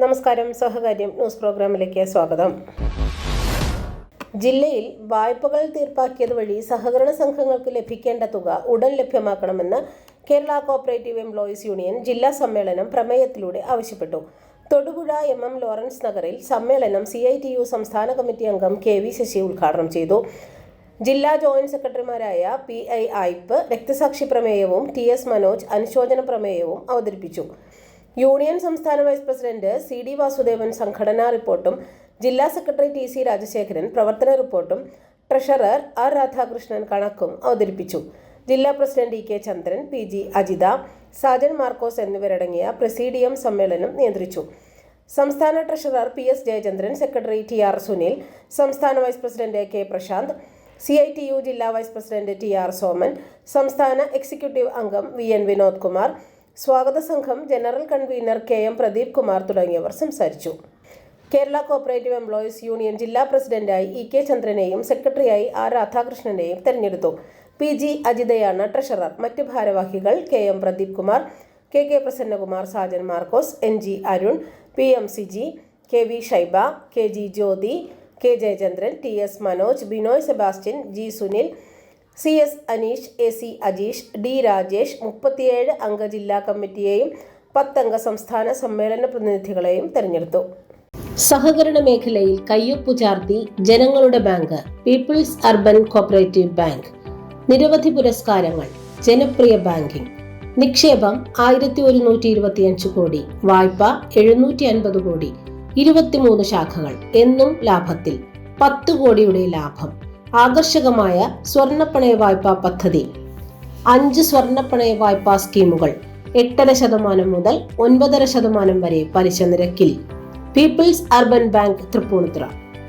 നമസ്കാരം. സഹകാര്യം ന്യൂസ് പ്രോഗ്രാമിലേക്ക് സ്വാഗതം. ജില്ലയിൽ വായ്പകൾ തീർപ്പാക്കിയത് വഴി സഹകരണ സംഘങ്ങൾക്ക് ലഭിക്കേണ്ട തുക ഉടൻ ലഭ്യമാക്കണമെന്ന് കേരള കോപ്പറേറ്റീവ് എംപ്ലോയീസ് യൂണിയൻ ജില്ലാ സമ്മേളനം പ്രമേയത്തിലൂടെ ആവശ്യപ്പെട്ടു. തൊടുപുഴ എം എം ലോറൻസ് നഗറിൽ സമ്മേളനം സി ഐ ടി യു സംസ്ഥാന കമ്മിറ്റി അംഗം കെ വി ശശി ഉദ്ഘാടനം ചെയ്തു. ജില്ലാ ജോയിന്റ് സെക്രട്ടറിമാരായ പി ഐ ആയിപ്പ് രക്തസാക്ഷി പ്രമേയവും ടി എസ് മനോജ് അനുശോചന പ്രമേയവും അവതരിപ്പിച്ചു. യൂണിയൻ സംസ്ഥാന vice president C D Vasudevan സംഘടനാ റിപ്പോർട്ടും ജില്ലാ സെക്രട്ടറി ടി സി രാജശേഖരൻ പ്രവർത്തന റിപ്പോർട്ടും ട്രഷറർ ആർ രാധാകൃഷ്ണൻ കണക്കും അവതരിപ്പിച്ചു. ജില്ലാ president E K Chandran P G Ajitha Sajan Markose എന്നിവരടങ്ങിയ പ്രസീഡിയം സമ്മേളനം നിയന്ത്രിച്ചു. സംസ്ഥാന treasurer P S Jayachandran secretary T R Sunil സംസ്ഥാന vice president K Prashanth C I T U ജില്ലാ vice president T R Soman സംസ്ഥാന executive അംഗം V N Vinod Kumar സ്വാഗത സംഘം general convener K M Pradeep Kumar തുടങ്ങിയവർ സംസാരിച്ചു. കേരള കോപ്പറേറ്റീവ് എംപ്ലോയീസ് യൂണിയൻ ജില്ലാ പ്രസിഡന്റായി ഇ കെ ചന്ദ്രനെയും സെക്രട്ടറിയായി ആർ രാധാകൃഷ്ണനെയും തെരഞ്ഞെടുത്തു. പി ജി അജിതയാണ് ട്രഷറർ. മറ്റ് ഭാരവാഹികൾ K M Pradeep Kumar K K Prasannakumar Sajan Markose N G Arun P M C G K V Shaiba K G Jyothi K Jayachandran T S Manoj Binoy Sebastian G Sunil C S Aneesh A C Ajeesh D Rajesh മുപ്പത്തിയേഴ് അംഗ ജില്ലാ കമ്മിറ്റിയെയും പത്തംഗ സംസ്ഥാന സമ്മേളന പ്രതിനിധികളെയും തെരഞ്ഞെടുത്തു. സഹകരണ മേഖലയിൽ കയ്യൊപ്പു ചാർത്തി ജനങ്ങളുടെ bank people's urban cooperative bank നിരവധി പുരസ്കാരങ്ങൾ ജനപ്രിയ ബാങ്കിംഗ്. നിക്ഷേപം ആയിരത്തി ഒരുന്നൂറ്റി ഇരുപത്തിയഞ്ച് കോടി വായ്പ എഴുന്നൂറ്റി അൻപത് കോടി ഇരുപത്തിമൂന്ന് ശാഖകൾ എന്നും ലാഭത്തിൽ പത്ത് കോടിയുടെ ലാഭം. ആകർഷകമായ സ്വർണപ്പണയ വായ്പാ പദ്ധതി. അഞ്ച് സ്വർണപ്പണയ വായ്പാ സ്കീമുകൾ എട്ടര ശതമാനം മുതൽ ഒൻപതര ശതമാനം വരെ പലിശ നിരക്കിൽ. People's urban bank Tripunithura.